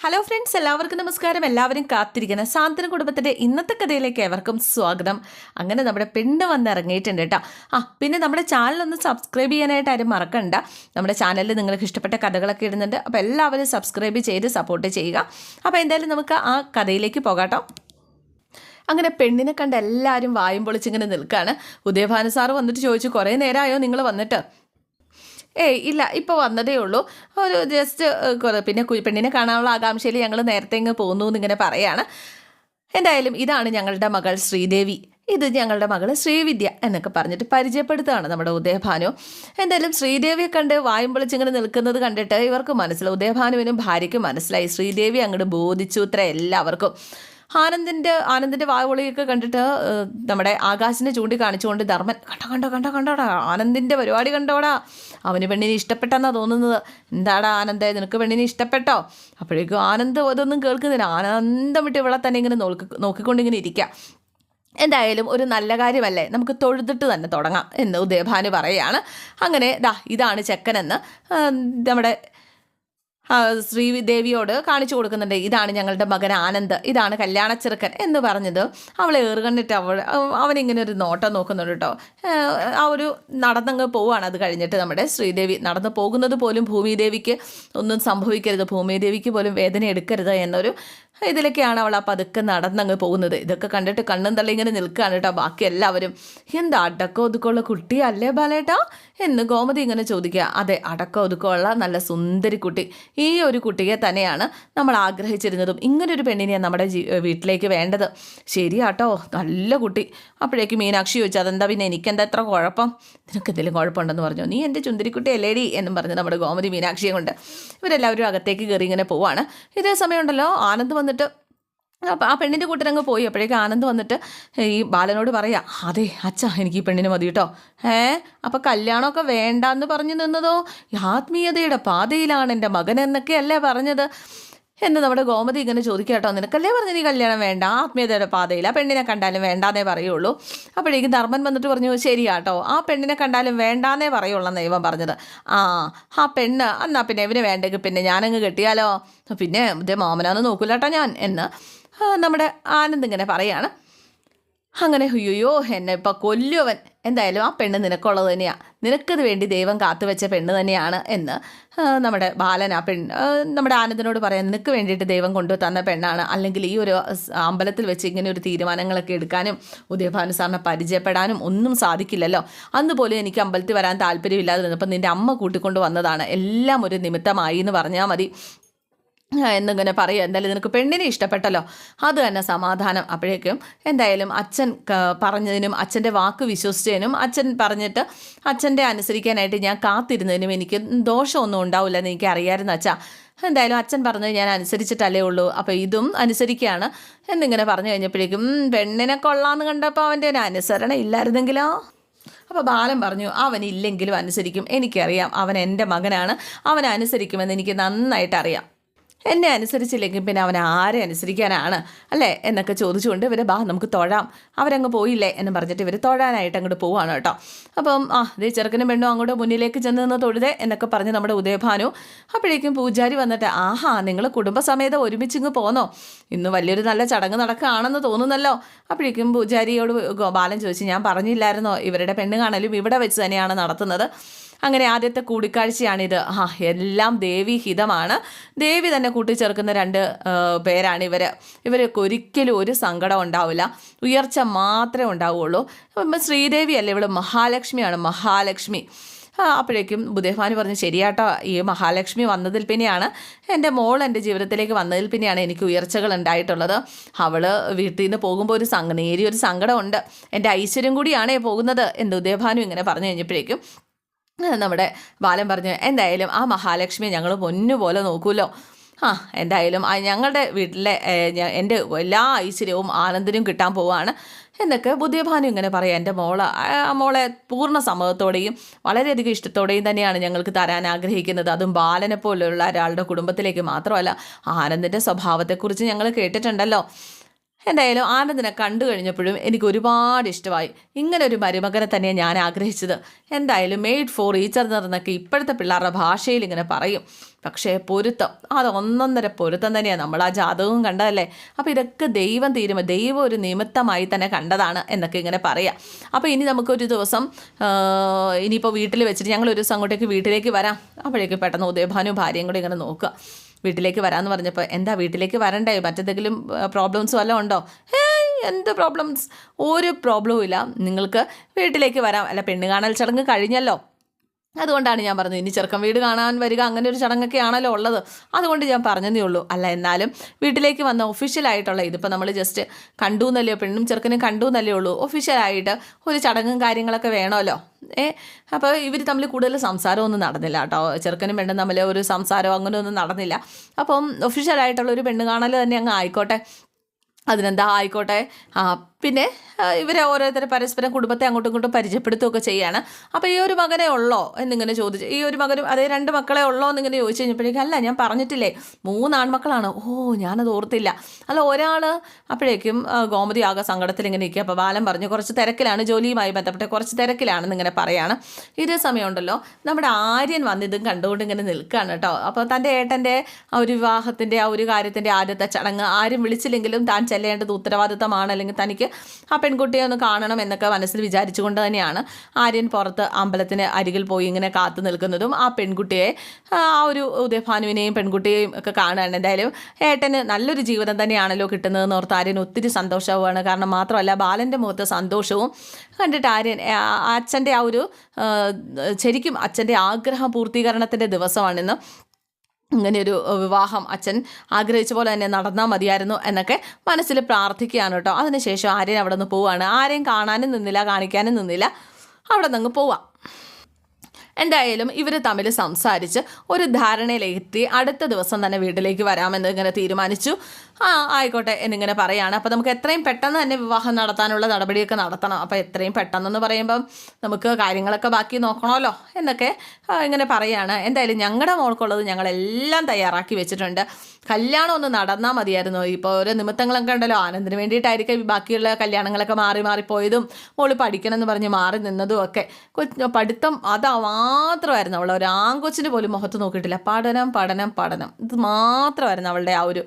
Hello friends എല്ലാവർക്കും നമസ്കാരം. എല്ലാവരും കാത്തിരിക്കുന്ന. സാന്ത്വന കുടുംബത്തിന്റെ ഇന്നത്തെ കഥയിലേക്ക് ഏവർക്കും സ്വാഗതം. അങ്ങനെ നമ്മുടെ പെണ്ണ് വന്ന് ഇറങ്ങിയിട്ടുണ്ട് കേട്ടോ. ആ പിന്നെ നമ്മുടെ ചാനൽ ഒന്ന് സബ്സ്ക്രൈബ് ചെയ്യാനായിട്ട് ആരും മറക്കണ്ട. നമ്മുടെ ചാനലിൽ നിങ്ങൾക്ക് ഇഷ്ടപ്പെട്ട കഥകളൊക്കെ ഇടുന്നുണ്ട്. അപ്പോൾ എല്ലാവരും സബ്സ്ക്രൈബ് ചെയ്ത് സപ്പോർട്ട് ചെയ്യുക. അപ്പോൾ എന്തായാലും നമുക്ക് ആ കഥയിലേക്ക് പോകാട്ടോ. അങ്ങനെ പെണ്ണിനെ കണ്ട് എല്ലാവരും വായും പൊളിച്ചിങ്ങനെ നിൽക്കുകയാണ് ഉദയഭാനു സാറ് വന്നിട്ട് ചോദിച്ചു കുറേ നേരമായോ നിങ്ങൾ വന്നിട്ട്? ഏയ് ഇല്ല ഇപ്പോൾ വന്നതേ ഉള്ളൂ. ഒരു ജസ്റ്റ് പിന്നെ കുഴിപ്പെണ്ണിനെ പെണ്ണിനെ കാണാനുള്ള ആകാംക്ഷയിൽ ഞങ്ങൾ നേരത്തെ ഇങ്ങ് പോകുന്നു എന്നിങ്ങനെ പറയാണ്. എന്തായാലും ഇതാണ് ഞങ്ങളുടെ മകൾ ശ്രീദേവി. ഇത് ഞങ്ങളുടെ മകൾ ശ്രീവിദ്യ എന്നൊക്കെ പറഞ്ഞിട്ട് പരിചയപ്പെടുത്തുകയാണ് നമ്മുടെ ഉദയഭാനു. എന്തായാലും ശ്രീദേവിയെ കണ്ട് വായും പൊളിച്ചിങ്ങനെ നിൽക്കുന്നത് കണ്ടിട്ട് ഇവർക്ക് മനസ്സിലായി. ഉദയഭാനുവിനും ഭാര്യയ്ക്കും മനസ്സിലായി. ശ്രീദേവി അങ്ങോട്ട് ബോധിച്ചു ഇത്ര എല്ലാവർക്കും. ആനന്ദിന്റെ ആനന്ദിന്റെ വായുപൊളിയൊക്കെ കണ്ടിട്ട് നമ്മുടെ ആകാശിനെ ചൂണ്ടിക്കാണിച്ചുകൊണ്ട് ധർമ്മൻ കണ്ടോ കണ്ടോ കണ്ടോ കണ്ടോടാ ആനന്ദിന്റെ പരിപാടി കണ്ടോടാ അവന് പെണ്ണിനെ ഇഷ്ടപ്പെട്ടെന്നാ തോന്നുന്നത്. എന്താടാ ആനന്ദേ നിനക്ക് പെണ്ണിനെ ഇഷ്ടപ്പെട്ടോ? അപ്പോഴേക്കും ആനന്ദ് അതൊന്നും കേൾക്കുന്നില്ല. ആനന്ദം വിട്ട് ഇവിടെ തന്നെ ഇങ്ങനെ നോക്കി നോക്കിക്കൊണ്ടിങ്ങനെ ഇരിക്കുക എന്തായാലും ഒരു നല്ല കാര്യമല്ലേ? നമുക്ക് തൊഴുതിട്ട് തന്നെ തുടങ്ങാം എന്ന് ഉദയഭാനു പറയുകയാണ് അങ്ങനെ ദാ ഇതാണ് ചെക്കനെന്ന് നമ്മുടെ ശ്രീദേവിയോട് കാണിച്ചു കൊടുക്കുന്നുണ്ട് ഇതാണ് ഞങ്ങളുടെ മകൻ ആനന്ദ് ഇതാണ് കല്യാണ ചെറുക്കൻ എന്ന് പറഞ്ഞത്. അവളെ ഏറുകണ്ടിട്ട് അവൾ അവനിങ്ങനെ ഒരു നോട്ടം നോക്കുന്നുണ്ട് കേട്ടോ. ആ ഒരു നടന്നങ്ങ് പോവുകയാണ്. അത് കഴിഞ്ഞിട്ട് നമ്മുടെ ശ്രീദേവി നടന്നു പോകുന്നത് പോലും ഭൂമിദേവിക്ക് ഒന്നും സംഭവിക്കരുത് ഭൂമിദേവിക്ക് പോലും വേദന എടുക്കരുത് എന്നൊരു ഇതിലൊക്കെയാണ് അവൾ ആ പതുക്കെ നടന്നങ്ങ് പോകുന്നത്. ഇതൊക്കെ കണ്ടിട്ട് കണ്ണും തള്ളി ഇങ്ങനെ നിൽക്കുകയാണ് കേട്ടോ. ബാക്കി എല്ലാവരും എന്താ അടക്കം ഒതുക്കമുള്ള കുട്ടിയല്ലേ ബാലേട്ടാ? എന്ന് ഗോമതി ഇങ്ങനെ ചോദിക്കുക. അതെ അടക്കം ഒതുക്കമുള്ള നല്ല സുന്ദരി കുട്ടി. ഈ ഒരു കുട്ടിയെ തന്നെയാണ് നമ്മൾ ആഗ്രഹിച്ചിരുന്നതും ഇങ്ങനൊരു പെണ്ണിനെയാണ് നമ്മുടെ വീട്ടിലേക്ക് വേണ്ടത്. ശരിയാട്ടോ നല്ല കുട്ടി. അപ്പോഴേക്കും മീനാക്ഷി ചോദിച്ചു അതെന്താ പിന്നെ എനിക്കെന്താ എത്ര കുഴപ്പം? നിനക്ക് എന്തെങ്കിലും കുഴപ്പമുണ്ടെന്ന് പറഞ്ഞു? നീ എന്റെ ചുന്ദരിക്കുട്ടി അല്ലേടി? എന്നും പറഞ്ഞ് നമ്മുടെ ഗോമതി മീനാക്ഷിയെ കൊണ്ട് ഇവരെല്ലാവരും അകത്തേക്ക് കയറി ഇങ്ങനെ പോവാണ്. ഇതേ സമയമുണ്ടല്ലോ ആനന്ദ് വന്നിട്ട് അപ്പം ആ പെണ്ണിന്റെ കൂട്ടരങ്ങ് പോയി. അപ്പോഴേക്കും ആനന്ദ് വന്നിട്ട് ഈ ബാലനോട് പറയാ അതെ അച്ഛാ എനിക്ക് ഈ പെണ്ണിന് മതി കേട്ടോ ഏ അപ്പം കല്യാണമൊക്കെ വേണ്ടാന്ന് പറഞ്ഞു നിന്നതോ? ആത്മീയതയുടെ പാതയിലാണ് എന്റെ മകൻ എന്നൊക്കെയല്ലേ പറഞ്ഞത്? എന്ന് നമ്മുടെ ഗോമതി ഇങ്ങനെ ചോദിക്കുക കേട്ടോ നിനക്കല്ലേ പറഞ്ഞു നീ കല്യാണം വേണ്ട? ആത്മീയതയുടെ പാതയില്ല പെണ്ണിനെ കണ്ടാലും വേണ്ടാന്നേ പറയുള്ളൂ. അപ്പോഴേക്കും ധർമ്മൻ വന്നിട്ട് പറഞ്ഞു ശരിയാട്ടോ ആ പെണ്ണിനെ കണ്ടാലും വേണ്ടാന്നേ പറയുള്ളൂ എന്ന് പറഞ്ഞത്. ആ ആ പെണ്ണ് എന്നാ പിന്നെ ഇവന് വേണ്ടെങ്കിൽ പിന്നെ ഞാനങ്ങ് കെട്ടിയാലോ? പിന്നെ ഇതേ മാമനാന്ന് നോക്കൂലട്ടോ ഞാൻ എന്ന് നമ്മുടെ ആനന്ദ് ഇങ്ങനെ പറയാണ്. അങ്ങനെ അയ്യോ എന്നെ ഇപ്പം കൊല്ലുവൻ. എന്തായാലും ആ പെണ്ണ് നിനക്കുള്ളത് തന്നെയാണ് നിനക്കത് വേണ്ടി ദൈവം കാത്തുവെച്ച പെണ്ണ് തന്നെയാണ് എന്ന്. നമ്മുടെ ബാലൻ ആ പെണ്ണ് നമ്മുടെ ആനന്ദനോട് പറയാം നിനക്ക് വേണ്ടിയിട്ട് ദൈവം കൊണ്ടു തന്ന പെണ്ണാണ്. അല്ലെങ്കിൽ ഈ ഒരു അമ്പലത്തിൽ വെച്ച് ഇങ്ങനെ ഒരു തീരുമാനങ്ങളൊക്കെ എടുക്കാനും ഉദയഭാനു സാറിനെ പരിചയപ്പെടാനും ഒന്നും സാധിക്കില്ലല്ലോ. അന്ന് പോലും എനിക്ക് അമ്പലത്തിൽ വരാൻ താല്പര്യമില്ലാതെ നിന്നപ്പോൾ നിന്റെ അമ്മ കൂട്ടിക്കൊണ്ട് വന്നതാണ്. എല്ലാം ഒരു നിമിത്തമായി എന്ന് പറഞ്ഞാൽ മതി. എന്നിങ്ങനെ പറയുക. എന്തായാലും നിനക്ക് പെണ്ണിനെ ഇഷ്ടപ്പെട്ടല്ലോ. അത് തന്നെ സമാധാനം. അപ്പോഴേക്കും എന്തായാലും അച്ഛൻ പറഞ്ഞതിനും അച്ഛന്റെ വാക്ക് വിശ്വസിച്ചതിനും അച്ഛൻ പറഞ്ഞിട്ട് അച്ഛന്റെ അനുസരിക്കാനായിട്ട് ഞാൻ കാത്തിരുന്നതിനും എനിക്ക് ദോഷമൊന്നും ഉണ്ടാവില്ല എന്ന് അറിയാമായിരുന്നു അച്ഛാ. എന്തായാലും അച്ഛൻ പറഞ്ഞത് ഞാൻ അനുസരിച്ചിട്ടല്ലേ ഉള്ളൂ. അപ്പോൾ ഇതും അനുസരിക്കുകയാണ് എന്നിങ്ങനെ പറഞ്ഞു കഴിഞ്ഞപ്പോഴേക്കും പെണ്ണിനെ കൊള്ളാമെന്ന് കണ്ടപ്പോൾ അവന്റെ ഒരു അനുസരണ ഇല്ലായിരുന്നെങ്കിലോ? അപ്പോൾ ബാലൻ പറഞ്ഞു അവൻ ഇല്ലെങ്കിലും അനുസരിക്കും. എനിക്കറിയാം. അവൻ എന്റെ മകനാണ്. അവൻ അനുസരിക്കുമെന്ന് എനിക്ക് നന്നായിട്ട് അറിയാം. എന്നെ അനുസരിച്ചില്ലെങ്കിൽ പിന്നെ അവൻ ആരെ അനുസരിക്കാനാണ്? അല്ലേ? എന്നൊക്കെ ചോദിച്ചുകൊണ്ട് ഇവർ ബാ നമുക്ക് തൊഴാം. അവരങ്ങ് പോയില്ലേ? എന്ന് പറഞ്ഞിട്ട് ഇവർ തൊഴാനായിട്ട് അങ്ങോട്ട് പോവാണ് കേട്ടോ. അപ്പം ആ ദേ ചെറുക്കനും പെണ്ണും അങ്ങോട്ട് മുന്നിലേക്ക് ചെന്ന് നിന്ന് തൊഴുതേ എന്നൊക്കെ പറഞ്ഞ് നമ്മുടെ ഉദയഭാനു അപ്പോഴേക്കും പൂജാരി വന്നിട്ട് ആഹാ നിങ്ങൾ കുടുംബസമേതം ഒരുമിച്ചിങ്ങ് പോന്നോ? ഇന്ന് വലിയൊരു നല്ല ചടങ്ങ് നടക്കുകയാണെന്ന് തോന്നുന്നല്ലോ. അപ്പോഴേക്കും പൂജാരിയോട് ഗോപാലൻ ചോദിച്ചു ഞാൻ പറഞ്ഞില്ലായിരുന്നോ? ഇവരുടെ പെണ്ണ് കാണലും ഇവിടെ വെച്ച് തന്നെയാണ് നടത്തുന്നത്. അങ്ങനെ ആദ്യത്തെ കൂടിക്കാഴ്ചയാണിത്. ആ എല്ലാം ദേവി ഹിതമാണ്. ദേവി തന്നെ കൂട്ടിച്ചേർക്കുന്ന രണ്ട് പേരാണ് ഇവർ ഇവർക്ക് ഒരിക്കലും ഒരു സങ്കടം ഉണ്ടാവില്ല. ഉയർച്ച മാത്രമേ ഉണ്ടാവുകയുള്ളൂ അപ്പം ശ്രീദേവി അല്ലേ ഇവൾ മഹാലക്ഷ്മിയാണ് മഹാലക്ഷ്മി. അപ്പോഴേക്കും ബുദ്ധേഭാനു പറഞ്ഞു ശരിയാട്ടോ ഈ മഹാലക്ഷ്മി വന്നതിൽ പിന്നെയാണ്. എന്റെ മോൾ എന്റെ ജീവിതത്തിലേക്ക് വന്നതിൽ പിന്നെയാണ് എനിക്ക് ഉയർച്ചകൾ ഉണ്ടായിട്ടുള്ളത്. അവൾ വീട്ടിൽ നിന്ന് പോകുമ്പോൾ ഒരു സങ്ക നേരിയൊരു സങ്കടമുണ്ട്. എന്റെ ഐശ്വര്യം കൂടിയാണേ പോകുന്നത് എന്ന് ഉദയഭാനു ഇങ്ങനെ പറഞ്ഞു കഴിഞ്ഞപ്പോഴേക്കും നമ്മുടെ ബാലൻ പറഞ്ഞു എന്തായാലും ആ മഹാലക്ഷ്മിയെ ഞങ്ങൾ പൊന്നുപോലെ നോക്കൂലോ. ആ എന്തായാലും ഞങ്ങളുടെ വീട്ടിലെ എന്റെ എല്ലാ ഐശ്വര്യവും ആനന്ദനും കിട്ടാൻ പോവാണ് എന്നൊക്കെ ബുദ്ധിഭാനു ഇങ്ങനെ പറയാം. എന്റെ മോൾ ആ മോളെ പൂർണ സമ്മതത്തോടെയും വളരെയധികം ഇഷ്ടത്തോടെയും തന്നെയാണ് ഞങ്ങൾക്ക് തരാൻ ആഗ്രഹിക്കുന്നത്. അതും ബാലനെ പോലെയുള്ള ഒരാളുടെ കുടുംബത്തിലേക്ക് മാത്രമല്ല ആനന്ദിന്റെ സ്വഭാവത്തെക്കുറിച്ച് ഞങ്ങൾ കേട്ടിട്ടുണ്ടല്ലോ. എന്തായാലും ആനന്ദിനെ കണ്ടു കഴിഞ്ഞപ്പോഴും എനിക്ക് ഒരുപാട് ഇഷ്ടമായി. ഇങ്ങനെ ഒരു മരുമകനെ തന്നെയാണ് ഞാൻ ആഗ്രഹിച്ചത്. എന്തായാലും മെയ്ഡ് ഫോർ ഈച്ചർ എന്നൊക്കെ ഇപ്പോഴത്തെ പിള്ളേരുടെ ഭാഷയിൽ ഇങ്ങനെ പറയും. പക്ഷേ പൊരുത്തം അത് ഒന്നൊന്നര പൊരുത്തം തന്നെയാണ് നമ്മൾ ആ ജാതകവും കണ്ടതല്ലേ? അപ്പോൾ ഇതൊക്കെ ദൈവം തീരുമ ദൈവം ഒരു നിമിത്തമായി തന്നെ കണ്ടതാണ് എന്നൊക്കെ ഇങ്ങനെ പറയാം. അപ്പോൾ ഇനി നമുക്കൊരു ദിവസം ഇനിയിപ്പോൾ വീട്ടിൽ വെച്ചിട്ട് ഞങ്ങൾ ഒരു ദിവസം അങ്ങോട്ടേക്ക് വീട്ടിലേക്ക് വരാം. അപ്പോഴേക്ക് പെട്ടെന്ന് ഉദയഭാനു ഭാര്യയും കൂടെ ഇങ്ങനെ നോക്കുക. വീട്ടിലേക്ക് വരാമെന്ന് പറഞ്ഞപ്പോൾ എന്താ വീട്ടിലേക്ക് വരണ്ടേ? മറ്റെന്തെങ്കിലും പ്രോബ്ലംസ് വല്ലതും ഉണ്ടോ? എന്ത് പ്രോബ്ലംസ് ഒരു പ്രോബ്ലവും ഇല്ല. നിങ്ങൾക്ക് വീട്ടിലേക്ക് വരാം. അല്ല പെണ്ണ് കാണൽ ചടങ്ങ് കഴിഞ്ഞല്ലോ. അതുകൊണ്ടാണ് ഞാൻ പറഞ്ഞത് ഇനി ചെറുക്കൻ വീട് കാണാൻ വരിക അങ്ങനെ ഒരു ചടങ്ങൊക്കെയാണല്ലോ ഉള്ളത്. അതുകൊണ്ട് ഞാൻ പറഞ്ഞതേ ഉള്ളൂ. അല്ല എന്നാലും വീട്ടിലേക്ക് വന്ന ഒഫീഷ്യലായിട്ടുള്ള ഇതിപ്പോൾ നമ്മൾ ജസ്റ്റ് കണ്ടു എന്നല്ലേ പെണ്ണും ചെറുക്കനും കണ്ടു എന്നല്ലേ ഉള്ളൂ. ഒഫീഷ്യലായിട്ട് ഒരു ചടങ്ങും കാര്യങ്ങളൊക്കെ വേണമല്ലോ. ഏ? അപ്പോൾ ഇവർ തമ്മിൽ കൂടുതൽ സംസാരമൊന്നും നടന്നില്ല കേട്ടോ. ചെറുക്കനും പെണ്ണും തമ്മിൽ ഒരു സംസാരം അങ്ങനെയൊന്നും നടന്നില്ല. അപ്പം ഒഫീഷ്യലായിട്ടുള്ള ഒരു പെണ്ണ് കാണൽ തന്നെ അങ്ങ് ആയിക്കോട്ടെ. അതിനെന്താ ആയിക്കോട്ടെ? പിന്നെ ഇവരെ ഓരോരുത്തരെ പരസ്പരം കുടുംബത്തെ അങ്ങോട്ടും ഇങ്ങോട്ടും പരിചയപ്പെടുത്തുകയൊക്കെ ചെയ്യാണ്. അപ്പോൾ ഈ ഒരു മകനെ ഉള്ളോ എന്നിങ്ങനെ ചോദിച്ചു ഈ ഒരു മകനും അതേ രണ്ട് മക്കളെ ഉള്ളോ എന്നിങ്ങനെ ചോദിച്ചു കഴിഞ്ഞപ്പോഴേക്കും അല്ല ഞാൻ പറഞ്ഞിട്ടില്ലേ മൂന്ന് ആൺമക്കളാണ് ഓ ഞാനത് ഓർത്തില്ല. അല്ല ഒരാൾ അപ്പോഴേക്കും ഗോമതി ആകെ സങ്കടത്തിൽ ഇങ്ങനെ ഇരിക്കുക. അപ്പോൾ ബാലൻ പറഞ്ഞു കുറച്ച് തിരക്കിലാണ് ജോലിയുമായി ബന്ധപ്പെട്ട് കുറച്ച് തിരക്കിലാണെന്ന് ഇങ്ങനെ പറയാണ്. ഇതേ സമയമുണ്ടല്ലോ നമ്മുടെ ആര്യൻ വന്നിതും കണ്ടുകൊണ്ട് ഇങ്ങനെ നിൽക്കുകയാണ് കേട്ടോ. അപ്പോൾ തന്റെ ഏട്ടന്റെ ആ ഒരു വിവാഹത്തിന്റെ ആ ഒരു കാര്യത്തിന്റെ ആദ്യത്തെ ചടങ്ങ് ആരും വിളിച്ചില്ലെങ്കിലും താൻ ചെല്ലേണ്ടത് ഉത്തരവാദിത്തമാണ്. അല്ലെങ്കിൽ തനിക്ക് ആ പെൺകുട്ടിയെ ഒന്ന് കാണണം എന്നൊക്കെ മനസ്സിൽ വിചാരിച്ചുകൊണ്ട് തന്നെയാണ് ആര്യൻ പുറത്ത് അമ്പലത്തിന് അരികിൽ പോയി ഇങ്ങനെ കാത്തു നിൽക്കുന്നതും ആ പെൺകുട്ടിയെ ആ ഒരു ഉദയഭാനുവിനെയും പെൺകുട്ടിയെയും ഒക്കെ കാണുകയാണ് എന്തായാലും ഏട്ടന് നല്ലൊരു ജീവിതം തന്നെയാണല്ലോ കിട്ടുന്നതെന്ന് ഓർത്ത് ആര്യൻ ഒത്തിരി സന്തോഷവുമാണ്. കാരണം മാത്രമല്ല ബാലന്റെ മുഖത്ത് സന്തോഷവും കണ്ടിട്ട് ആര്യൻ അച്ഛന്റെ ആ ഒരു ശരിക്കും അച്ഛന്റെ ആഗ്രഹ പൂർത്തീകരണത്തിന്റെ ദിവസമാണിന്ന് ഇങ്ങനെ ഒരു വിവാഹം അച്ഛൻ ആഗ്രഹിച്ച പോലെ തന്നെ നടന്നാൽ മതിയായിരുന്നു എന്നൊക്കെ മനസ്സിൽ പ്രാർത്ഥിക്കുകയാണ് കേട്ടോ. അതിനുശേഷം ആര്യൻ അവിടെ നിന്ന് പോവുകയാണ് ആരെയും കാണാനും നിന്നില്ല കാണിക്കാനും നിന്നില്ല. അവിടെ നിന്ന് പോവാം. എന്തായാലും ഇവർ തമ്മിൽ സംസാരിച്ച് ഒരു ധാരണയിലെത്തി അടുത്ത ദിവസം തന്നെ വീട്ടിലേക്ക് വരാമെന്ന് ഇങ്ങനെ തീരുമാനിച്ചു. ആ ആയിക്കോട്ടെ എന്നിങ്ങനെ പറയാണ്. അപ്പോൾ നമുക്ക് എത്രയും പെട്ടെന്ന് തന്നെ വിവാഹം നടത്താനുള്ള നടപടിയൊക്കെ നടത്തണം. അപ്പോൾ എത്രയും പെട്ടെന്നെന്ന് പറയുമ്പം നമുക്ക് കാര്യങ്ങളൊക്കെ ബാക്കി നോക്കണമല്ലോ എന്നൊക്കെ ഇങ്ങനെ പറയാണ്. എന്തായാലും ഞങ്ങളുടെ മോൾക്കുള്ളത് ഞങ്ങളെല്ലാം തയ്യാറാക്കി വെച്ചിട്ടുണ്ട്. കല്യാണം ഒന്ന് നടന്നാൽ മതിയായിരുന്നു. ഇപ്പോൾ ഓരോ നിമിത്തങ്ങളൊക്കെ ഉണ്ടല്ലോ. ആനന്ദിന് വേണ്ടിയിട്ടായിരിക്കും ബാക്കിയുള്ള കല്യാണങ്ങളൊക്കെ മാറി മാറിപ്പോയതും മോൾ പഠിക്കണം എന്ന് പറഞ്ഞ് മാറി നിന്നതും ഒക്കെ. പഠിത്തം അത് മാത്രമായിരുന്നു അവൾ. ഒരു ആങ്കൊച്ചിന് പോലും മുഖത്ത് നോക്കിയിട്ടില്ല. പഠനം പഠനം പഠനം. ഇത് മാത്രമായിരുന്നു അവളുടെ ആ ഒരു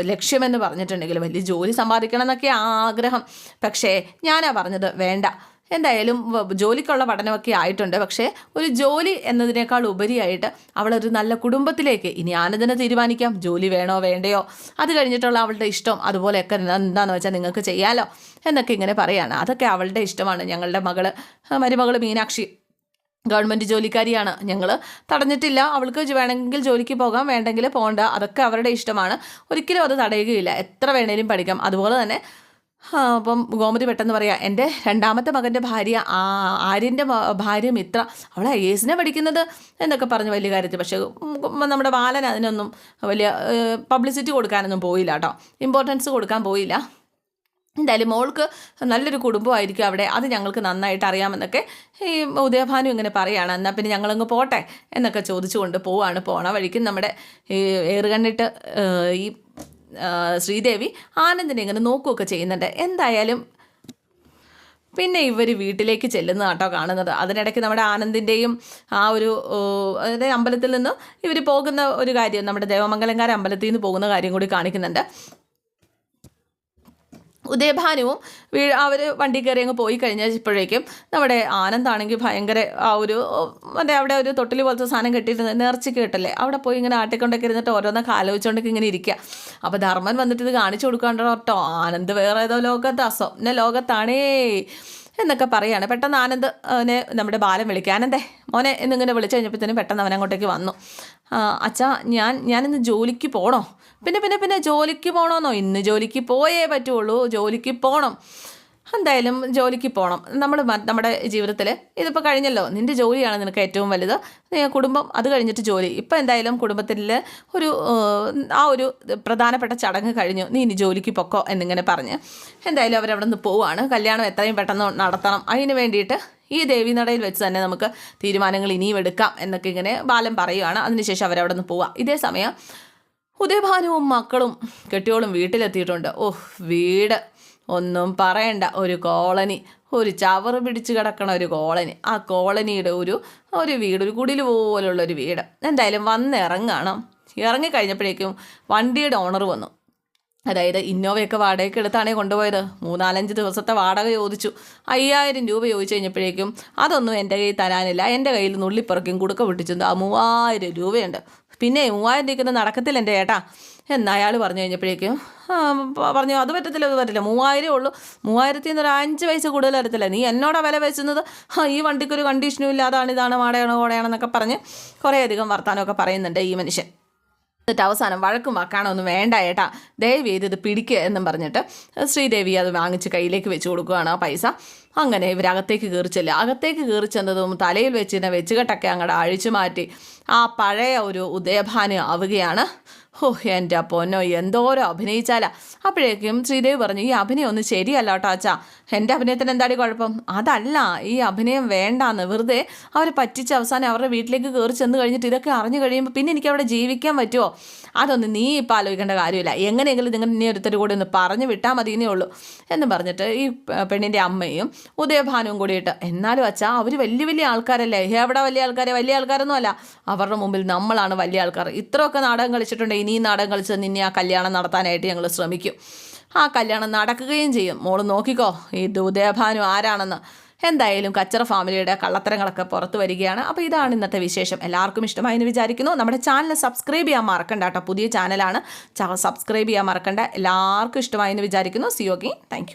ലക്ഷ്യമെന്ന് പറഞ്ഞിട്ടുണ്ടെങ്കിൽ വലിയ ജോലി സമ്പാദിക്കണം എന്നൊക്കെ ആഗ്രഹം. പക്ഷേ ഞാനാ പറഞ്ഞത് വേണ്ട. എന്തായാലും ജോലിക്കുള്ള പഠനമൊക്കെ ആയിട്ടുണ്ട്. പക്ഷേ ഒരു ജോലി എന്നതിനേക്കാൾ ഉപരിയായിട്ട് അവളൊരു നല്ല കുടുംബത്തിലേക്ക് ഇനി ആനന്ദനെ തീരുമാനിക്കാം. ജോലി വേണോ വേണ്ടയോ? അത് കഴിഞ്ഞിട്ടുള്ള അവളുടെ ഇഷ്ടം അതുപോലെയൊക്കെ എന്താ- എന്താണെന്ന് വെച്ചാൽ നിങ്ങൾക്ക് ചെയ്യാലോ എന്നൊക്കെ ഇങ്ങനെ പറയാണ്. അതൊക്കെ അവളുടെ ഇഷ്ടമാണ്. ഞങ്ങളുടെ മകൾ മരുമകൾ മീനാക്ഷി ഗവൺമെന്റ് ജോലിക്കാരിയാണ്. ഞങ്ങൾ തടഞ്ഞിട്ടില്ല. അവൾക്ക് വേണമെങ്കിൽ ജോലിക്ക് പോകാം വേണ്ടെങ്കിൽ പോകണ്ട അതൊക്കെ അവരുടെ ഇഷ്ടമാണ്. ഒരിക്കലും അത് തടയുകയില്ല. എത്ര വേണേലും പഠിക്കാം. അതുപോലെ തന്നെ അപ്പം ഗോമതി പെട്ടെന്ന് പറയാം എന്റെ രണ്ടാമത്തെ മകന്റെ ഭാര്യ ആര്യന്റെ ഭാര്യ മിത്ര അവൾ ഐ എസിനെ പഠിക്കുന്നത്? എന്നൊക്കെ പറഞ്ഞ് വലിയ കാര്യത്തിൽ. പക്ഷേ നമ്മുടെ ബാലൻ അതിനൊന്നും വലിയ പബ്ലിസിറ്റി കൊടുക്കാനൊന്നും പോയില്ല കേട്ടോ. ഇമ്പോർട്ടൻസ് കൊടുക്കാൻ പോയില്ല. എന്തായാലും മോൾക്ക് നല്ലൊരു കുടുംബമായിരിക്കും അവിടെ. അത് ഞങ്ങൾക്ക് നന്നായിട്ട് അറിയാമെന്നൊക്കെ ഈ ഉദയഭാനു ഇങ്ങനെ പറയുകയാണ് എന്നാൽ പിന്നെ ഞങ്ങളങ്ങ് പോട്ടെ എന്നൊക്കെ ചോദിച്ചുകൊണ്ട് പോവാണ്. പോണ വഴിക്കും നമ്മുടെ ഈ ഏറുകണ്ണിട്ട് ഈ ശ്രീദേവി ആനന്ദിനെ ഇങ്ങനെ നോക്കുകയൊക്കെ ചെയ്യുന്നുണ്ട്. എന്തായാലും പിന്നെ ഇവർ വീട്ടിലേക്ക് ചെല്ലുന്ന കേട്ടോ കാണുന്നത്. അതിനിടയ്ക്ക് നമ്മുടെ ആനന്ദിന്റെയും ആ ഒരു അതായത് അമ്പലത്തിൽ നിന്ന് ഇവർ പോകുന്ന ഒരു കാര്യം നമ്മുടെ ദേവമംഗലംകാര അമ്പലത്തിൽ നിന്ന് പോകുന്ന കാര്യം കൂടി കാണിക്കുന്നുണ്ട്. ഉദയഭാനുവും അവർ വണ്ടി കയറി അങ്ങ് പോയി കഴിഞ്ഞപ്പോഴേക്കും നമ്മുടെ ആനന്ദാണെങ്കിൽ ഭയങ്കര ആ ഒരു മറ്റേ അവിടെ ഒരു തൊട്ടിൽ പോലത്തെ സാധനം കെട്ടിയിരുന്നത് നേർച്ചയ്ക്ക് കിട്ടല്ലേ? അവിടെ പോയി ഇങ്ങനെ ആട്ടിക്കൊണ്ടൊക്കെ ഇരുന്നിട്ട് ഓരോന്നൊക്കെ ആലോചിച്ചുകൊണ്ടൊക്കെ ഇങ്ങനെ ഇരിക്കുക അപ്പോൾ ധർമ്മൻ വന്നിട്ട് ഇത് കാണിച്ചു കൊടുക്കാണ്ടോ കേട്ടോ ആനന്ദ് വേറെ ഏതോ ലോകത്ത് അസ്വപ്ന ലോകത്താണേ എന്നൊക്കെ പറയാണ്. പെട്ടെന്ന് ആനന്ദ് അവനെ നമ്മുടെ ബാലൻ വിളിക്കുക ആനന്ദേ മോനെ എന്നിങ്ങനെ വിളിച്ചു കഴിഞ്ഞപ്പോഴത്തേനും പെട്ടെന്ന് അവനങ്ങോട്ടേക്ക് വന്നു. അച്ഛാ ഞാൻ ഞാനിന്ന് ജോലിക്ക് പോകണോ പിന്നെ പിന്നെ പിന്നെ ജോലിക്ക് പോകണമെന്നോ ഇന്ന് ജോലിക്ക് പോയേ പറ്റുള്ളൂ. ജോലിക്ക് പോകണം എന്തായാലും ജോലിക്ക് പോകണം നമ്മൾ നമ്മുടെ ജീവിതത്തിൽ ഇതിപ്പോൾ കഴിഞ്ഞല്ലോ. നിന്റെ ജോലിയാണ് നിനക്ക് ഏറ്റവും വലുത്. കുടുംബം അത് കഴിഞ്ഞിട്ട് ജോലി. ഇപ്പോൾ എന്തായാലും കുടുംബത്തിൽ ഒരു ആ ഒരു പ്രധാനപ്പെട്ട ചടങ്ങ് കഴിഞ്ഞു. നീ ഇനി ജോലിക്ക് പൊക്കോ എന്നിങ്ങനെ പറഞ്ഞ്. എന്തായാലും അവരവിടെ നിന്ന് പോവുകയാണ് കല്യാണം എത്രയും പെട്ടെന്ന് നടത്തണം. അതിന് വേണ്ടിയിട്ട് ഈ ദേവീനടയിൽ വെച്ച് തന്നെ നമുക്ക് തീരുമാനങ്ങൾ ഇനിയും എടുക്കാം എന്നൊക്കെ ഇങ്ങനെ ബാലൻ പറയുകയാണ് അതിനുശേഷം അവരവിടെ നിന്ന് പോവാം. ഇതേ സമയം ഉദയഭാനുവും മക്കളും കെട്ടിയോളും വീട്ടിലെത്തിയിട്ടുണ്ട്. ഓഹ് വീട്. ഒന്നും പറയണ്ട. ഒരു കോളനി. ഒരു ചവർ പിടിച്ച് കിടക്കണ ഒരു കോളനി. ആ കോളനിയുടെ ഒരു ഒരു വീട് ഒരു കുടിൽ പോലുള്ള ഒരു വീട്. എന്തായാലും വന്ന് ഇറങ്ങി ഇറങ്ങിക്കഴിഞ്ഞപ്പോഴേക്കും വണ്ടിയുടെ ഓണർ വന്നു. അതായത് ഇന്നോവയൊക്കെ വാടകയ്ക്ക് എടുത്താണേ കൊണ്ടുപോയത്. മൂന്നാലഞ്ച് ദിവസത്തെ വാടക ചോദിച്ചു. അയ്യായിരം രൂപ ചോദിച്ചു കഴിഞ്ഞപ്പോഴേക്കും അതൊന്നും എന്റെ കയ്യിൽ തരാനില്ല. എന്റെ കയ്യിൽ നുള്ളിപ്പുറക്കും കുടുക്ക പൊട്ടിച്ചു ആ മൂവായിരം രൂപയുണ്ട്. പിന്നെ മൂവായിരം രൂപയ്ക്കൊന്നും നടക്കത്തില്ല എന്റെ ഏട്ടാ. എന്ന് അയാൾ പറഞ്ഞു കഴിഞ്ഞപ്പോഴേക്കും പറഞ്ഞു അത് പറ്റത്തില്ല അത് പറ്റില്ല മൂവായിരമേ ഉള്ളൂ. മൂവായിരത്തിൽ നിന്ന് അഞ്ച് പൈസ കൂടുതൽ തരത്തില്ല. നീ എന്നോടാ വില വെച്ചുന്നത്? ഈ വണ്ടിക്കൊരു കണ്ടീഷനും ഇല്ല അതാണ് ഇതാണ് വാടകയാണ് കോടയാണെന്നൊക്കെ പറഞ്ഞ് കുറേയധികം വർത്തമാനമൊക്കെ പറയുന്നുണ്ട് ഈ മനുഷ്യൻ. എന്നിട്ട് അവസാനം വഴക്കും വാക്കാണൊന്നും വേണ്ട ഏട്ടാ ദയവ് ചെയ്ത് ഇത് പിടിക്കുക എന്നും പറഞ്ഞിട്ട് ശ്രീദേവി അത് വാങ്ങിച്ച് കയ്യിലേക്ക് വെച്ച് കൊടുക്കുകയാണ് ആ പൈസ. അങ്ങനെ ഇവരകത്തേക്ക് അകത്തേക്ക് ചെല്ലുക അകത്തേക്ക് കയറി ചെന്നതും തലയിൽ വെച്ചിരുന്ന വെച്ചുകെട്ടൊക്കെ അങ്ങോട്ട് അഴിച്ചു മാറ്റി. ആ പഴയ ഒരു ഉദയഭാനം ആവുകയാണ് ഓ എന്റെ പൊന്നോ എന്തോരോ അഭിനയിച്ചാലാ. അപ്പോഴേക്കും ശ്രീദേവി പറഞ്ഞു ഈ അഭിനയം ഒന്നും ശരിയല്ല കേട്ടോ അച്ഛാ. എന്റെ അഭിനയത്തിന് എന്താടി കുഴപ്പം? അതല്ല ഈ അഭിനയം വേണ്ടാന്ന്. വെറുതെ അവരെ പറ്റിച്ച് അവസാനം അവരുടെ വീട്ടിലേക്ക് കയറി ചെന്ന് കഴിഞ്ഞിട്ട് ഇതൊക്കെ അറിഞ്ഞു കഴിയുമ്പോൾ പിന്നെ എനിക്ക് അവിടെ ജീവിക്കാൻ പറ്റുമോ അതൊന്നും നീ ഇപ്പോൾ ആലോചിക്കേണ്ട കാര്യമില്ല. എങ്ങനെയെങ്കിലും നിങ്ങൾ ഇനി ഒരുത്തർ കൂടി ഒന്ന് പറഞ്ഞു വിട്ടാൽ മതിയെന്നേ ഉള്ളൂ. എന്ന് പറഞ്ഞിട്ട് ഈ പെണ്ണിന്റെ അമ്മയും ഉദയഭാനുവും കൂടിയിട്ട് എന്നാലും അച്ഛാ അവർ വലിയ വലിയ ആൾക്കാരല്ലേ? എവിടെ വലിയ ആൾക്കാരെ? വലിയ ആൾക്കാരൊന്നും അല്ല. അവരുടെ മുമ്പിൽ നമ്മളാണ് വലിയ ആൾക്കാർ. ഇത്രയൊക്കെ നാടകം കളിച്ചിട്ടുണ്ട്. ഇനിയും നാടകം കളിച്ച് നിന്നെ ആ കല്യാണം നടത്താനായിട്ട് ഞങ്ങൾ ശ്രമിക്കും. ആ കല്യാണം നടക്കുകയും ചെയ്യും. മോൾ നോക്കിക്കോ ഈ ദുദേഭാനു ആരാണെന്ന്. എന്തായാലും കച്ചറ ഫാമിലിയുടെ കള്ളത്തരങ്ങളൊക്കെ പുറത്തു വരികയാണ്. അപ്പോൾ ഇതാണ് ഇന്നത്തെ വിശേഷം. എല്ലാവർക്കും ഇഷ്ടമായി എന്ന് വിചാരിക്കുന്നു. നമ്മുടെ ചാനൽ സബ്സ്ക്രൈബ് ചെയ്യാൻ മറക്കണ്ട കേട്ടോ. പുതിയ ചാനലാണ്. സബ്സ്ക്രൈബ് ചെയ്യാൻ മറക്കണ്ട. എല്ലാവർക്കും ഇഷ്ടമായി എന്ന് വിചാരിക്കുന്നു സിയോഗി താങ്ക്